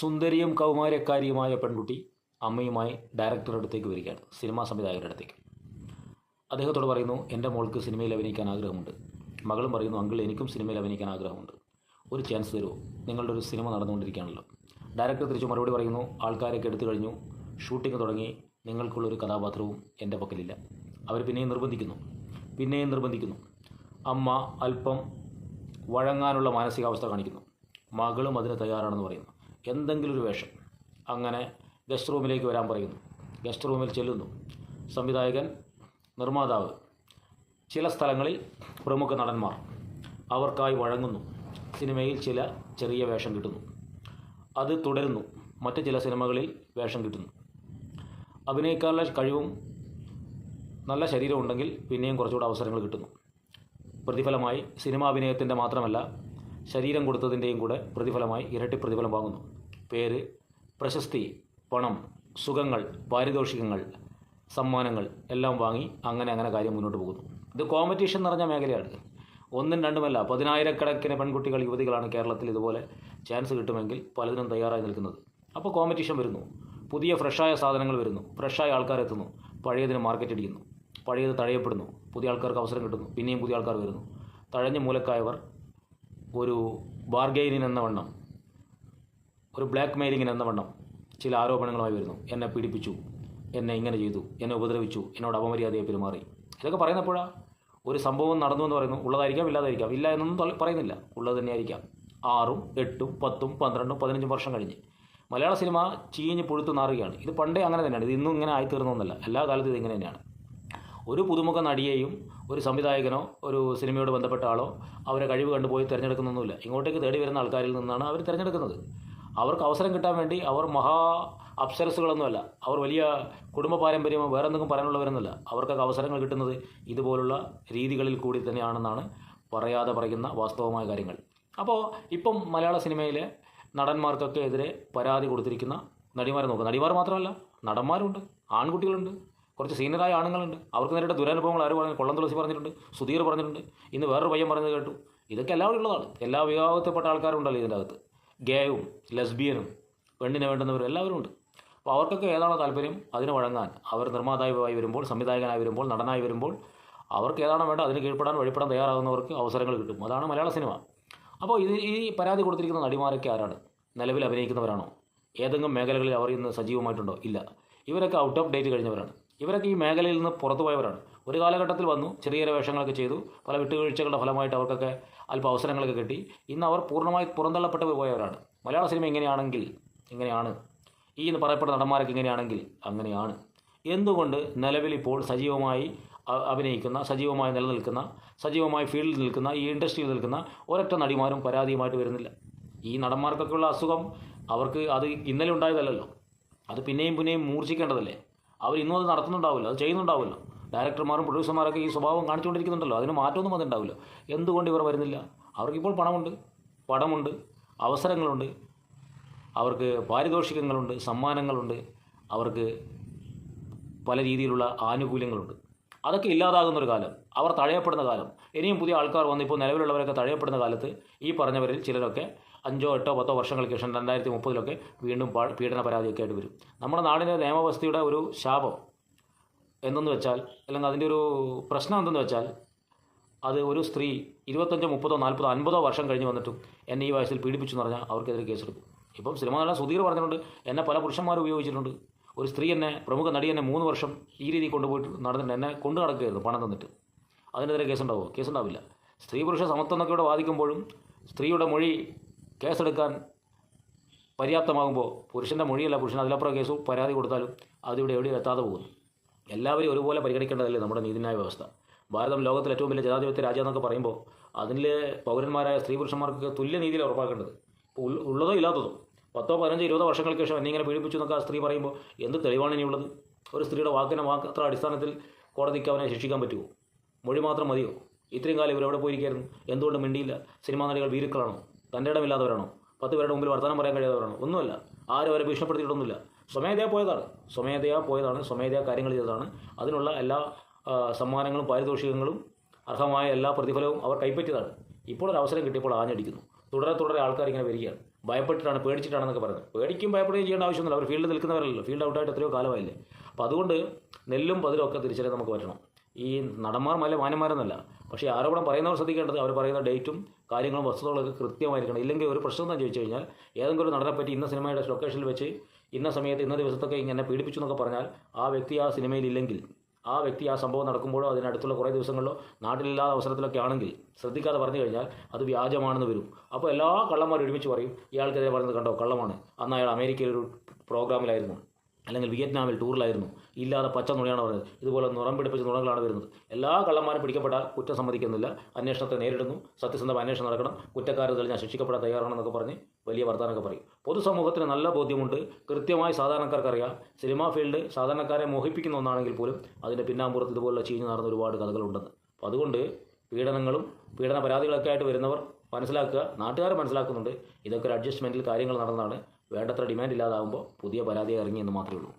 സുന്ദരിയും കൗമാരക്കാരിയുമായ പെൺകുട്ടി അമ്മയുമായി ഡയറക്ടറുടെ അടുത്തേക്ക് വരികയാണ്. സിനിമാ സംവിധായകരുടെ അടുത്തേക്ക്. അദ്ദേഹത്തോട് പറയുന്നു എന്റെ മോൾക്ക് സിനിമയിൽ അഭിനയിക്കാൻ ആഗ്രഹമുണ്ട്. മകളും പറയുന്നു അങ്കിൾ എനിക്കും സിനിമയിൽ അഭിനയിക്കാൻ ആഗ്രഹമുണ്ട്. ഒരു ചാൻസ് തരുമോ? നിങ്ങളുടെ ഒരു സിനിമ നടന്നുകൊണ്ടിരിക്കുകയാണല്ലോ. ഡയറക്ടർ തിരിച്ചു മറുപടി പറയുന്നു ആൾക്കാരൊക്കെ എടുത്തു കഴിഞ്ഞു. ഷൂട്ടിംഗ് തുടങ്ങി. നിങ്ങൾക്കുള്ളൊരു കഥാപാത്രവും എന്റെ പക്കലില്ല. അവർ പിന്നെയും നിർബന്ധിക്കുന്നു. പിന്നെയും നിർബന്ധിക്കുന്നു. അമ്മ അല്പം വഴങ്ങാനുള്ള മാനസികാവസ്ഥ കാണിക്കുന്നു. മകളും അതിന് തയ്യാറാണെന്ന് പറയുന്നു. എന്തെങ്കിലും ഒരു വേഷം. അങ്ങനെ ഗസ്റ്റ് റൂമിലേക്ക് വരാൻ പറയുന്നു. ഗസ്റ്റ് റൂമിൽ ചെല്ലുന്നു. സംവിധായകൻ നിർമ്മാതാവ് ചില സ്ഥലങ്ങളിൽ പ്രമുഖ നടന്മാർ അവർക്കായി വഴങ്ങുന്നു. സിനിമയിൽ ചില ചെറിയ വേഷം കിട്ടുന്നു. അത് തുടരുന്നു. മറ്റ് ചില സിനിമകളിൽ വേഷം കിട്ടുന്നു. അഭിനയിക്കാനുള്ള കഴിവും നല്ല ശരീരം ഉണ്ടെങ്കിൽ പിന്നെയും കുറച്ചുകൂടെ അവസരങ്ങൾ കിട്ടുന്നു. പ്രതിഫലമായി സിനിമാ അഭിനയത്തിന്റെ മാത്രമല്ല ശരീരം കൊടുത്തതിന്റെയും കൂടെ പ്രതിഫലമായി ഇരട്ടി പ്രതിഫലം വാങ്ങുന്നു. പേര് പ്രശസ്തി പണം സുഖങ്ങൾ പാരിതോഷികങ്ങൾ സമ്മാനങ്ങൾ എല്ലാം വാങ്ങി അങ്ങനെ അങ്ങനെ കാര്യം മുന്നോട്ട് പോകുന്നു. ഇത് കോമ്പറ്റീഷൻ നിറഞ്ഞ മേഖലയാണ്. ഒന്നും രണ്ടുമല്ല പതിനായിരക്കണക്കിന് പെൺകുട്ടികൾ യുവതികളാണ് കേരളത്തിൽ ഇതുപോലെ ചാൻസ് കിട്ടുമെങ്കിൽ പലതിനും തയ്യാറായി നിൽക്കുന്നത്. അപ്പോൾ കോമ്പറ്റീഷൻ വരുന്നു. പുതിയ ഫ്രഷായ സാധനങ്ങൾ വരുന്നു. ഫ്രഷായ ആൾക്കാർ എത്തുന്നു. പഴയതിന് മാർക്കറ്റ് അടിക്കുന്നു പഴയത് തഴയപ്പെടുന്നു. പുതിയ ആൾക്കാർക്ക് അവസരം കിട്ടുന്നു. പിന്നെയും പുതിയ ആൾക്കാർ വരുന്നു. തഴഞ്ഞ മൂലക്കായവർ ഒരു ബാർഗെയിനിൻ എന്ന വണ്ണം ഒരു ബ്ലാക്ക് മെയിലിങ്ങിന് എന്ന വണ്ണം ചില ആരോപണങ്ങളുമായി വരുന്നു. എന്നെ പീഡിപ്പിച്ചു. എന്നെ ഇങ്ങനെ ചെയ്തു. എന്നെ ഉപദ്രവിച്ചു. എന്നോട് അപമര്യാദയെ പെരുമാറി. ഇതൊക്കെ പറയുന്നപ്പോഴാ ഒരു സംഭവം നടന്നു എന്ന് പറയുന്നു. ഉള്ളതായിരിക്കാം ഇല്ലാതായിരിക്കാം. ഇല്ല എന്നൊന്നും പറയുന്നില്ല. ഉള്ളത് തന്നെയായിരിക്കാം. ആറും എട്ടും പത്തും പന്ത്രണ്ടും പതിനഞ്ചും വർഷം കഴിഞ്ഞ്. മലയാള സിനിമ ചീഞ്ഞ് പുഴുത്തു നാറുകയാണ്. ഇത് പണ്ടേ അങ്ങനെ തന്നെയാണ്. ഇത് ഇന്നും ഇങ്ങനെ ആയിത്തീർന്നൊന്നല്ല. എല്ലാ കാലത്തും ഇതിങ്ങനെ തന്നെയാണ് ഒരു പുതുമുഖ നടിയെയും ഒരു സംവിധായകനോ ഒരു സിനിമയോട് ബന്ധപ്പെട്ട ആളോ അവരെ കഴിവ് കണ്ടുപോയി തിരഞ്ഞെടുക്കുന്നൊന്നുമില്ല. ഇങ്ങോട്ടേക്ക് തേടി വരുന്ന ആൾക്കാരിൽ നിന്നാണ് അവർ തിരഞ്ഞെടുക്കുന്നത്. അവർക്ക് അവസരം കിട്ടാൻ വേണ്ടി അവർ മഹാ അപ്സരസുകളൊന്നുമല്ല അവർ വലിയ കുടുംബ പാരമ്പര്യമോ വേറെ എന്തെങ്കിലും പറയാനുള്ളവരൊന്നുമല്ല. അവർക്കൊക്കെ അവസരങ്ങൾ കിട്ടുന്നത് ഇതുപോലുള്ള രീതികളിൽ കൂടി തന്നെയാണെന്നാണ് പറയാതെ പറയുന്ന വാസ്തവമായ കാര്യങ്ങൾ. അപ്പോൾ ഇപ്പം മലയാള സിനിമയിലെ നടന്മാർക്കൊക്കെ എതിരെ പരാതി കൊടുത്തിരിക്കുന്ന നടിമാരെ നോക്കുക നടിമാർ മാത്രമല്ല നടന്മാരുണ്ട് ആൺകുട്ടികളുണ്ട് കുറച്ച് സീനിയറായ ആണുങ്ങളുണ്ട്. അവർക്ക് നേരിട്ട ദുരനുഭവങ്ങൾ ആര് പറഞ്ഞു കൊള്ളം തുളസി പറഞ്ഞിട്ടുണ്ട് സുധീർ പറഞ്ഞിട്ടുണ്ട്. ഇന്ന് വേറൊരു പയ്യൻ പറഞ്ഞത് കേട്ടു. ഇതൊക്കെ എല്ലാവരും ഉള്ളതാണ് എല്ലാ വിഭാഗത്തിൽപ്പെട്ട ആൾക്കാരുണ്ടല്ലോ ഇതിന്റെ അകത്ത്. ഗേയും ലെസ്ബിയനും പെണ്ണിനെ വേണ്ടുന്നവരും എല്ലാവരും ഉണ്ട്. അപ്പോൾ അവർക്കൊക്കെ ഏതാണോ താല്പര്യം? അതിന് വഴങ്ങാൻ. അവർ നിർമ്മാതാവായി വരുമ്പോൾ സംവിധായകനായി വരുമ്പോൾ നടനായി വരുമ്പോൾ അവർക്ക് ഏതാണോ വേണ്ട അതിന് കീഴ്പ്പെടാൻ വഴിപ്പെടാൻ തയ്യാറാകുന്നവർക്ക് അവസരങ്ങൾ കിട്ടും. അതാണ് മലയാള സിനിമ. അപ്പോൾ ഇത് ഈ പരാതി കൊടുത്തിരിക്കുന്ന നടിമാരൊക്കെ ആരാണ്? നിലവിൽ അഭിനയിക്കുന്നവരാണോ? ഏതെങ്കിലും മേഖലകളിൽ അവർ ഇന്ന് സജീവമായിട്ടുണ്ടോ? ഇല്ല. ഇവരൊക്കെ ഔട്ട് ഓഫ് ഡേറ്റ് കഴിഞ്ഞവരാണ്. ഇവരൊക്കെ ഈ മേഖലയിൽ നിന്ന് പുറത്തു പോയവരാണ് ഒരു കാലഘട്ടത്തിൽ വന്നു ചെറിയ ചെറിയ വേഷങ്ങളൊക്കെ ചെയ്തു പല വിട്ടുവീഴ്ചകളുടെ ഫലമായിട്ട് അവർക്കൊക്കെ അല്പം അവസരങ്ങളൊക്കെ കിട്ടി. ഇന്ന് അവർ പൂർണമായി പുറന്തള്ളപ്പെട്ട് പോയവരാണ്. മലയാള സിനിമ എങ്ങനെയാണെങ്കിൽ ഇങ്ങനെയാണ്. ഈ എന്ന് പറയപ്പെട്ട നടന്മാരൊക്കെ ഇങ്ങനെയാണെങ്കിൽ അങ്ങനെയാണ്. എന്തുകൊണ്ട് നിലവിലിപ്പോൾ സജീവമായി അഭിനയിക്കുന്ന സജീവമായി നിലനിൽക്കുന്ന സജീവമായി ഫീൽഡിൽ നിൽക്കുന്ന ഈ ഇൻഡസ്ട്രിയിൽ നിൽക്കുന്ന ഒരൊറ്റ നടിമാരും പരാതിയുമായിട്ട് വരുന്നില്ല. ഈ നടന്മാർക്കൊക്കെയുള്ള അസുഖം അവർക്ക് അത് ഇന്നലെ ഉണ്ടായതല്ലല്ലോ. അത് പിന്നെയും പിന്നെയും മൂർച്ഛിക്കേണ്ടതല്ലേ? അവർ ഇന്നും അത് നടത്തുന്നുണ്ടാവില്ല അത് ചെയ്യുന്നുണ്ടാവില്ല. ഡയറക്ടർമാരും പ്രൊഡ്യൂസർമാരൊക്കെ ഈ സ്വഭാവം കാണിച്ചുകൊണ്ടിരിക്കുന്നുണ്ടല്ലോ അതിന് മാറ്റമൊന്നും വന്നിട്ടുണ്ടാവില്ല. എന്തുകൊണ്ട് ഇവർ വരുന്നില്ല? അവർക്കിപ്പോൾ പണമുണ്ട് പടമുണ്ട് അവസരങ്ങളുണ്ട് അവർക്ക് പാരിതോഷികങ്ങളുണ്ട് സമ്മാനങ്ങളുണ്ട് അവർക്ക് പല രീതിയിലുള്ള ആനുകൂല്യങ്ങളുണ്ട്. അതൊക്കെ ഇല്ലാതാകുന്ന ഒരു കാലം അവർ തഴയപ്പെടുന്ന കാലം. ഇനിയും പുതിയ ആൾക്കാർ വന്ന് ഇപ്പോൾ നിലവിലുള്ളവരൊക്കെ തഴയപ്പെടുന്ന കാലത്ത് ഈ പറഞ്ഞവരിൽ ചിലരൊക്കെ അഞ്ചോ എട്ടോ പത്തോ വർഷങ്ങൾക്ക് ശേഷം രണ്ടായിരത്തി മുപ്പതിലൊക്കെ വീണ്ടും പാ- പീഡന പരാതിയൊക്കെ ആയിട്ട് വരും. നമ്മുടെ നാടിന്റെ നിയമവ്യവസ്ഥയുടെ ഒരു ശാപം എന്തെന്ന് വെച്ചാൽ അല്ലെങ്കിൽ അതിന്റെ ഒരു പ്രശ്നം എന്തെന്ന് വെച്ചാൽ അത് ഒരു സ്ത്രീ ഇരുപത്തഞ്ചോ മുപ്പതോ നാൽപ്പതോ അൻപതോ വർഷം കഴിഞ്ഞ് വന്നിട്ടും എന്നെ ഈ വയസ്സിൽ പീഡിപ്പിച്ചു എന്ന് പറഞ്ഞാൽ അവർക്കെതിരെ കേസെടുക്കും. ഇപ്പം സിനിമ നടൻ സുധീർ പറഞ്ഞിട്ടുണ്ട് എന്നെ പല പുരുഷന്മാരും ഉപയോഗിച്ചിട്ടുണ്ട്. ഒരു സ്ത്രീ എന്നെ പ്രമുഖ നടി എന്നെ മൂന്ന് വർഷം ഈ രീതിയിൽ കൊണ്ടുപോയിട്ട് നടന്നിട്ട് എന്നെ കൊണ്ടു നടക്കുകയായിരുന്നു പണം തന്നിട്ട്. അതിനെതിരെ കേസുണ്ടാവുമോ? കേസുണ്ടാവില്ല. സ്ത്രീ പുരുഷ സമത്വം എന്നൊക്കെ ഇവിടെ വാദിക്കുമ്പോഴും സ്ത്രീയുടെ മൊഴി കേസെടുക്കാൻ പര്യാപ്തമാകുമ്പോൾ പുരുഷന്റെ മൊഴിയല്ല പുരുഷൻ അതിലപ്പുറം കേസ് പരാതി കൊടുത്താലും അതിവിടെ എവിടെയും എത്താതെ പോകുന്നു. എല്ലാവരും ഒരുപോലെ പരിഗണിക്കേണ്ടതല്ലേ നമ്മുടെ നീതിന്യായ വ്യവസ്ഥ? ഭാരതം ലോകത്തിലെ ഏറ്റവും വലിയ ജനാധിപത്യ രാജ്യം എന്നൊക്കെ പറയുമ്പോൾ അതിലെ പൗരന്മാരായ സ്ത്രീ പുരുഷന്മാർക്ക് തുല്യ നീതിയിൽ ഉറപ്പാക്കേണ്ടത്. ഉള്ളതോ ഇല്ലാത്തതോ? പത്തോ പതിനഞ്ചോ ഇരുപതോ വർഷങ്ങൾക്ക് ശേഷം എന്നെ ഇങ്ങനെ പീഡിപ്പിച്ചു എന്നൊക്കെ ആ സ്ത്രീ പറയുമ്പോൾ എന്ത് തെളിവാണ് ഇനിയുള്ളത്? ഒരു സ്ത്രീയുടെ വാക്കിനെ മാത്രം അടിസ്ഥാനത്തിൽ കോടതിക്ക് അവനെ ശിക്ഷിക്കാൻ പറ്റുമോ? മൊഴി മാത്രം മതിയോ? ഇത്രയും കാലം ഇവരെവിടെ പോയിരിക്കായിരുന്നു? എന്തുകൊണ്ട് മിണ്ടിയില്ല? സിനിമാ നടികൾ വീരുക്കളാണോ? തന്റെ ഇടമില്ലാത്തവരാണോ പത്ത് പേരുടെ മുമ്പിൽ വർത്തമാനം പറയാൻ കഴിയാത്തവരാണോ? ഒന്നുമല്ല. ആരും അവരെ ഭീഷണിപ്പെടുത്തിയിട്ടൊന്നുമില്ല. സ്വമേധയാ പോയതാണ്. സ്വമേധയാ പോയതാണ്. സ്വമേധയാ കാര്യങ്ങൾ ചെയ്തതാണ്. അതിനുള്ള എല്ലാ സമ്മാനങ്ങളും പാരിതോഷികങ്ങളും അർഹമായ എല്ലാ പ്രതിഫലവും അവർ കൈപ്പറ്റിയതാണ്. ഇപ്പോൾ ഒരു അവസരം കിട്ടിയപ്പോൾ ആഞ്ഞടിക്കുന്നു. തുടരെ തുടരെ ആൾക്കാർ ഇങ്ങനെ വരികയാണ്. ഭയപ്പെട്ടിട്ടാണ് പേടിച്ചിട്ടാണെന്നൊക്കെ പറയുന്നത്. പേടിക്കും ഭയപ്പെടുകയും ചെയ്യേണ്ട ആവശ്യമൊന്നുമില്ല. അവർ ഫീൽഡിൽ നിൽക്കുന്നവരല്ലോ ഫീൽഡ് ഔട്ടായിട്ട് എത്രയോ കാലമായില്ലേ. അപ്പോൾ അതുകൊണ്ട് നെല്ലും പതിലും ഒക്കെ തിരിച്ചറിയാൻ നമുക്ക് പറ്റണം. ഈ നടന്മാർ മല മാന്യന്മാരെന്നല്ല. പക്ഷേ ആരോപണം പറയുന്നവർ ശ്രദ്ധിക്കേണ്ടത് അവർ പറയുന്ന ഡേറ്റും കാര്യങ്ങളും വസ്തുതകളൊക്കെ കൃത്യമായിരിക്കണം. ഇല്ലെങ്കിൽ ഒരു പ്രശ്നം എന്താണെന്ന് ചോദിച്ചു കഴിഞ്ഞാൽ ഏതെങ്കിലും ഒരു നടനെ പറ്റി ഇന്ന സിനിമയുടെ ലൊക്കേഷനിൽ വെച്ച് ഇന്ന സമയത്ത് ഇന്ന ദിവസത്തൊക്കെ ഇങ്ങനെ പീഡിപ്പിച്ചു എന്നൊക്കെ പറഞ്ഞാൽ ആ വ്യക്തി ആ സിനിമയിലില്ലെങ്കിൽ ആ വ്യക്തി ആ സംഭവം നടക്കുമ്പോഴോ അതിനടുത്തുള്ള കുറേ ദിവസങ്ങളിലോ നാട്ടിലില്ലാത്ത അവസരത്തിലൊക്കെ ആണെങ്കിൽ ശ്രദ്ധിക്കാതെ പറഞ്ഞു കഴിഞ്ഞാൽ അത് വ്യാജമാണെന്ന് വരും. അപ്പോൾ എല്ലാ കള്ളന്മാരും ഒരുമിച്ച് പറയും ഇയാൾക്കെതിരെ പറയുന്നത് കണ്ടോ? കള്ളമാണ്. അന്ന് അയാൾ അമേരിക്കയിലൊരു പ്രോഗ്രാമിലായിരുന്നു അല്ലെങ്കിൽ വിയറ്റ്നാമിൽ ടൂറിലായിരുന്നു. ഇല്ലാതെ പച്ച നുണയാണ് പറയുന്നത് ഇതുപോലെ നുറം പിടിപ്പിച്ച നുണകളാണ് വരുന്നത്. എല്ലാ കള്ളന്മാരും പിടിക്കപ്പെട്ടാൽ കുറ്റം സമ്മതിക്കുന്നില്ല. അന്വേഷണത്തെ നേരിടുന്നു. സത്യസന്ധമായ അന്വേഷണം നടക്കണം. കുറ്റക്കാരെ തെളിഞ്ഞാൽ ശിക്ഷിക്കപ്പെടാൻ തയ്യാറാണെന്നൊക്കെ പറഞ്ഞ് വലിയ വർത്തമാനമൊക്കെ പറയും. പൊതുസമൂഹത്തിന് നല്ല ബോധ്യമുണ്ട്. കൃത്യമായി സാധാരണക്കാർക്കറിയാം. സിനിമാ ഫീൽഡ് സാധാരണക്കാരെ മോഹിപ്പിക്കുന്ന ഒന്നാണെങ്കിൽ പോലും അതിന്റെ പിന്നാമ്പുറത്ത് ഇതുപോലുള്ള ചീഞ്ഞു നടന്ന ഒരുപാട് കഥകളുണ്ടെന്ന്. അപ്പോൾ അതുകൊണ്ട് പീഡനങ്ങളും പീഡന പരാതികളൊക്കെ ആയിട്ട് വരുന്നവർ മനസ്സിലാക്കുക. നാട്ടുകാർ മനസ്സിലാക്കുന്നുണ്ട്. ഇതൊക്കെ ഒരു അഡ്ജസ്റ്റ്മെന്റിൽ കാര്യങ്ങൾ നടന്നതാണ്. വേണ്ടത്ര ഡിമാൻഡ് ഇല്ലാതാകുമ്പോൾ പുതിയ പരാതി ഇറങ്ങി എന്ന് മാത്രമേ ഉള്ളൂ.